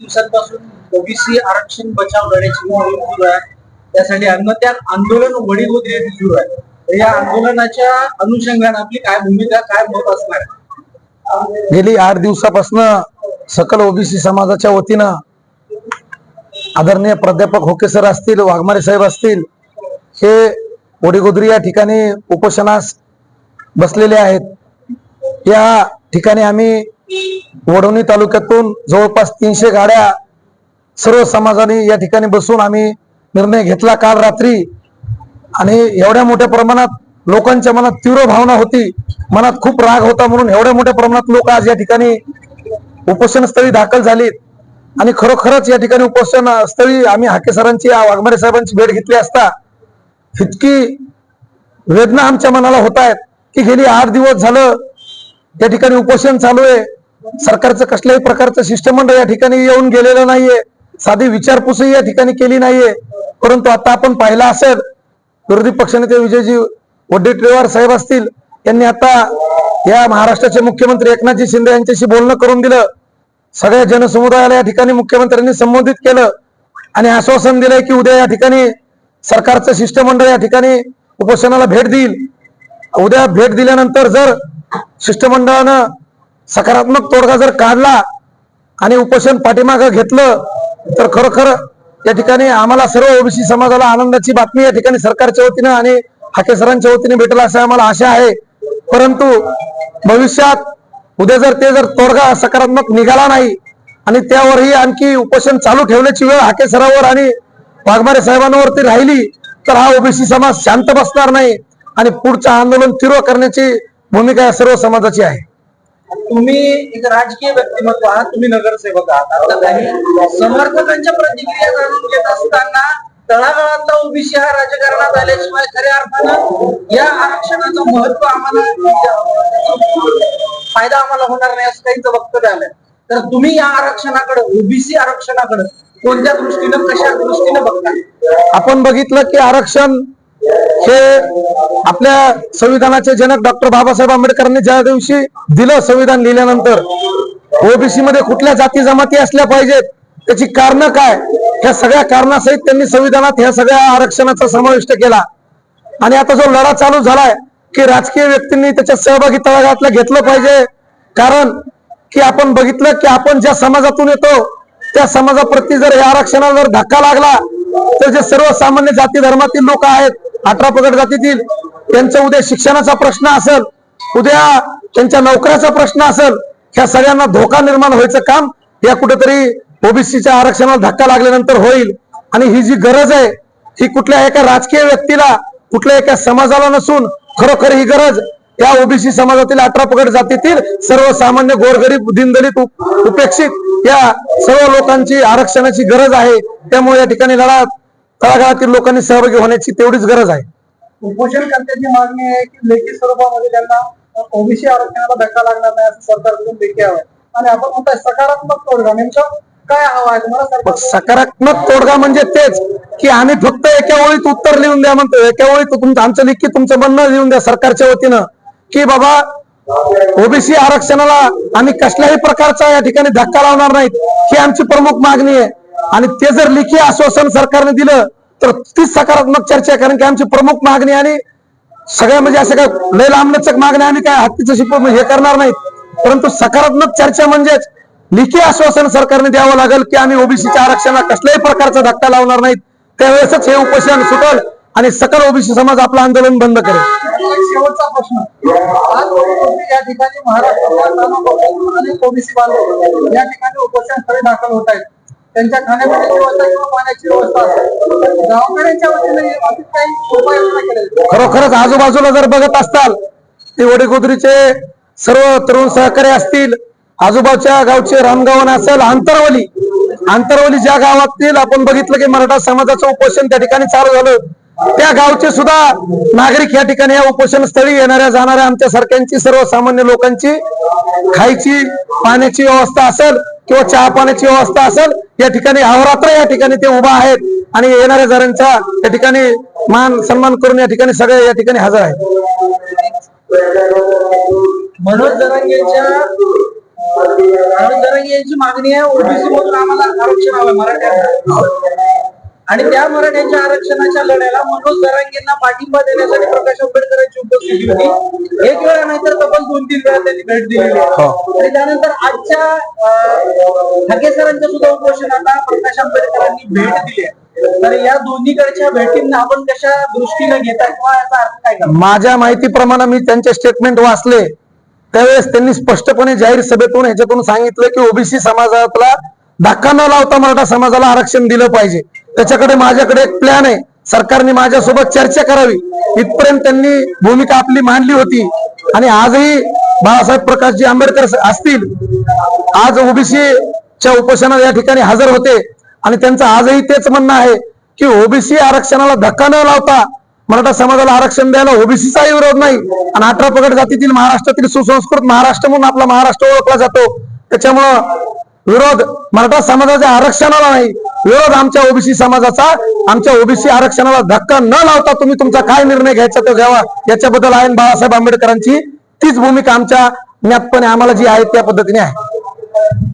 दिवसांपासून ओबीसी आरक्षण बचाव लढ्याची मोहीम सुरू आहे. त्यासाठी आत्महत्यात आंदोलन वडील सुरू आहे. या आंदोलनाच्या अनुषंगाने आपली काय भूमिका काय मत असणार? गेली आठ दिवसापासून सकल ओबीसी समाजाच्या वतीनं आदरणीय प्राध्यापक होके सर असतील वाघमारे साहेब असतील हे ओडीगोद्री या ठिकाणी उपोषणास बसलेले आहेत. या ठिकाणी आम्ही वडवणी तालुक्यातून जवळपास तीनशे गाड्या सर्व समाजाने या ठिकाणी बसून आम्ही निर्णय घेतला काल रात्री. आणि एवढ्या मोठ्या प्रमाणात लोकांच्या मनात तीव्र भावना होती. मनात खूप राग होता म्हणून एवढ्या मोठ्या प्रमाणात लोक आज या ठिकाणी उपोषणस्थळी दाखल झालीत. आणि खरोखरच या ठिकाणी उपोषण स्थळी आम्ही हाके सरांची वाघमारे साहेबांची भेट घेतली असता इतकी वेदना आमच्या मनाला होत आहेत की गेली आठ दिवस झालं त्या ठिकाणी उपोषण चालू आहे. सरकारचं कसल्याही प्रकारचं शिष्टमंडळ या ठिकाणी येऊन गेलेलं नाहीये. साधी विचारपूसही या ठिकाणी केली नाहीये. परंतु आता आपण पाहिलं असेल विरोधी पक्षनेते विजयजी वडेट्टीवार साहेब असतील यांनी आता या महाराष्ट्राचे मुख्यमंत्री एकनाथजी शिंदे यांच्याशी बोलणं करून दिलं. सगळ्या जनसमुदायाला या ठिकाणी मुख्यमंत्र्यांनी संबोधित केलं. आणि आश्वासन दिलंय की उद्या या ठिकाणी सरकारचं शिष्टमंडळ या ठिकाणी उपोषणाला भेट देईल. उद्या भेट दिल्यानंतर जर शिष्टमंडळानं सकारात्मक तोडगा जर काढला आणि उपोषण पाठीमागं घेतलं तर खरोखर या ठिकाणी आम्हाला सर्व ओबीसी समाजाला आनंदाची बातमी या ठिकाणी सरकारच्या वतीनं आणि हाके सरांच्या वतीने भेटेल असं आम्हाला आशा आहे. परंतु भविष्यात उद्या जर ते जर तोडगा सकारात्मक निघाला नाही आणि त्यावरही आणखी उपोषण चालू ठेवण्याची वेळ हाके सरावर आणि वाघमारे साहेबांवरती राहिली तर हा ओबीसी समाज शांत बसणार नाही आणि पुढचं आंदोलन तीव्र करण्याची भूमिका या सर्व समाजाची आहे. तुम्ही एक राजकीय व्यक्तिमत्व आहात तुम्ही नगरसेवक आहात. काही समर्थकांच्या प्रतिक्रिया जाणून घेत असताना तळागाळातला ओबीसी हा राजकारणात आल्याशिवाय खऱ्या अर्थानं या आरक्षणाचं महत्त्व आम्हाला फायदा आम्हाला होणार नाही असं काहीच वक्तव्य आलं तर तुम्ही या आरक्षणाकडे ओबीसी आरक्षणाकडे कोणत्या दृष्टीनं कशा दृष्टीनं बघता आपण बघितलं की आरक्षण हे आपल्या संविधानाचे जनक डॉक्टर बाबासाहेब आंबेडकरांनी ज्या दिवशी दिलं संविधान लिहिल्यानंतर ओबीसी मध्ये कुठल्या जाती जमाती असल्या पाहिजेत त्याची कारण काय? ह्या सगळ्या कारणासहित त्यांनी संविधानात ह्या सगळ्या आरक्षणाचा समाविष्ट केला. आणि आता जो लढा चालू झालाय की राजकीय व्यक्तींनी त्याच्या सहभागी तळागाळातलं घेतलं पाहिजे. कारण की आपण बघितलं की आपण ज्या समाजातून येतो त्या समाजाप्रती जर या आरक्षणाला जर धक्का लागला तर जे सर्वसामान्य जाती धर्मातील लोक आहेत अठरा पगड जातीतील त्यांचा उद्या शिक्षणाचा प्रश्न असेल उद्या त्यांच्या नोकऱ्याचा प्रश्न असेल ह्या सगळ्यांना धोका निर्माण व्हायचं काम या कुठेतरी ओबीसीच्या आरक्षणाला धक्का लागल्यानंतर होईल. आणि ही जी गरज आहे ही कुठल्या एका राजकीय व्यक्तीला कुठल्या एका समाजाला नसून खरोखर ही गरज. या ओबीसी समाजातील अठरा पगड जातीतील सर्वसामान्य गोरगरीब दिनदलित उपेक्षित या सर्व लोकांची आरक्षणाची गरज आहे. त्यामुळे या ठिकाणी लढा तळागाळातील लोकांनी सहभागी होण्याची तेवढीच गरज आहे. उपोषणकर्त्याची मागणी आहे की लेखी स्वरूपामध्ये त्यांना ओबीसी आरक्षणाला धक्का लागणार नाही असं सरकारकडून लेखी हवं आणि आपण म्हणताय सकारात्मक तोडगा नेमकं काय हवं आहे? तुम्हाला सकारात्मक तोडगा म्हणजे तेच की आम्ही फक्त एका ओळीत उत्तर लिहून द्या म्हणतो एका ओळीत तुमचं आमचं लिखित तुमचं म्हणणं लिहून द्या सरकारच्या वतीनं. की बाबा ओबीसी आरक्षणाला आम्ही कसल्याही प्रकारचा या ठिकाणी धक्का लावणार नाहीत. ही आमची प्रमुख मागणी आहे. आणि ते जर लिखी आश्वासन सरकारने दिलं तर तीच सकारात्मक चर्चा आहे. कारण की आमची प्रमुख मागणी आणि सगळ्या म्हणजे असं काय लय लांबलचक मागण्या आम्ही काय हत्तीचं शिप म्हणजे हे करणार नाहीत. परंतु सकारात्मक चर्चा म्हणजेच लिखी आश्वासन सरकारने द्यावं लागेल की आम्ही ओबीसीच्या आरक्षणाला कसल्याही प्रकारचा धक्का लावणार नाहीत. त्यावेळेसच हे उपोषण सुटल आणि सकल ओबीसी समाज आपलं आंदोलन बंद करेल. शेवटचा प्रश्न. आज या ठिकाणी महाराष्ट्र ओबीसी बांधव या ठिकाणी उपोषण स्थळी दाखल होत आहेत? त्यांच्या खाण्यापिण्याची व्यवस्था किंवा पाण्याची व्यवस्था असेल गावकऱ्यांच्या वतीने अधिक काही उपाययोजना खरोखरच आजूबाजूला जर बघत असताल ते वडीगोदरीचे सर्व तरुण सहकारी असतील आजूबाजूच्या गावचे रामगावन असेल आंतरवली आंतरवली ज्या गावातील आपण बघितलं की मराठा समाजाचं उपोषण त्या ठिकाणी चालू झालं. त्या गावचे सुद्धा नागरिक या ठिकाणी या उपोषण स्थळी येणाऱ्या जाणाऱ्या आमच्या सारख्यांची सर्वसामान्य लोकांची खायची पाण्याची व्यवस्था असेल किंवा चहा पाण्याची व्यवस्था असेल या ठिकाणी अहोरात्र या ठिकाणी ते उभा आहेत आणि येणाऱ्या जणांचा या ठिकाणी मान सन्मान करून या ठिकाणी सगळे या ठिकाणी हजर आहेत. मनोज जरांगेच्या म्हणून जरांगे यांची मागणी आहे ओबीसी मधून आम्हाला आरक्षण हवं मराठ्यांना. आणि त्या मराठ्यांच्या आरक्षणाच्या लढ्याला मनोज जरांगेंना पाठिंबा देण्यासाठी प्रकाश आंबेडकरांची उपस्थिती होती. एक वेळा नाही तर तब्बल दोन तीन वेळा त्यांनी भेट दिलेली आहे. आणि त्यानंतर आजच्या ठाके सरांच्या सुद्धा उपोषणाला प्रकाश आंबेडकरांनी भेट दिली आहे. तर या दोन्हीकडच्या भेटींना आपण कशा दृष्टीने घेता किंवा याचा अर्थ काय माझ्या माहितीप्रमाणे मी त्यांचे स्टेटमेंट वाचले. त्यावेळेस त्यांनी स्पष्टपणे जाहीर सभेतून ह्याच्यातून सांगितलं की ओबीसी समाजातला धक्का न लावता मराठा समाजाला आरक्षण दिलं पाहिजे. त्याच्याकडे माझ्याकडे एक प्लॅन आहे. सरकारने माझ्यासोबत चर्चा करावी. इथपर्यंत त्यांनी भूमिका आपली मांडली होती. आणि आजही बाळासाहेब प्रकाशजी आंबेडकर असतील. आज ओबीसी च्या उपोषणाला या ठिकाणी हजर होते. आणि त्यांचं आजही तेच म्हणणं आहे की ओबीसी आरक्षणाला धक्का न लावता मराठा समाजाला आरक्षण द्यायला ओबीसीचाही विरोध नाही. आणि अठरा पगड जातीतील महाराष्ट्रातील सुसंस्कृत महाराष्ट्र म्हणून आपला महाराष्ट्र ओळखला जातो. त्याच्यामुळं विरोध मराठा समाजाच्या आरक्षणाला नाही. विरोध आमच्या ओबीसी समाजाचा आमच्या ओबीसी आरक्षणाला धक्का न लावता तुम्ही तुमचा काय निर्णय घ्यायचा तो घ्यावा याच्याबद्दल आहे बाळासाहेब आंबेडकरांची तीच भूमिका आमच्या ज्ञातपणे आम्हाला जी आहे त्या पद्धतीने आहे.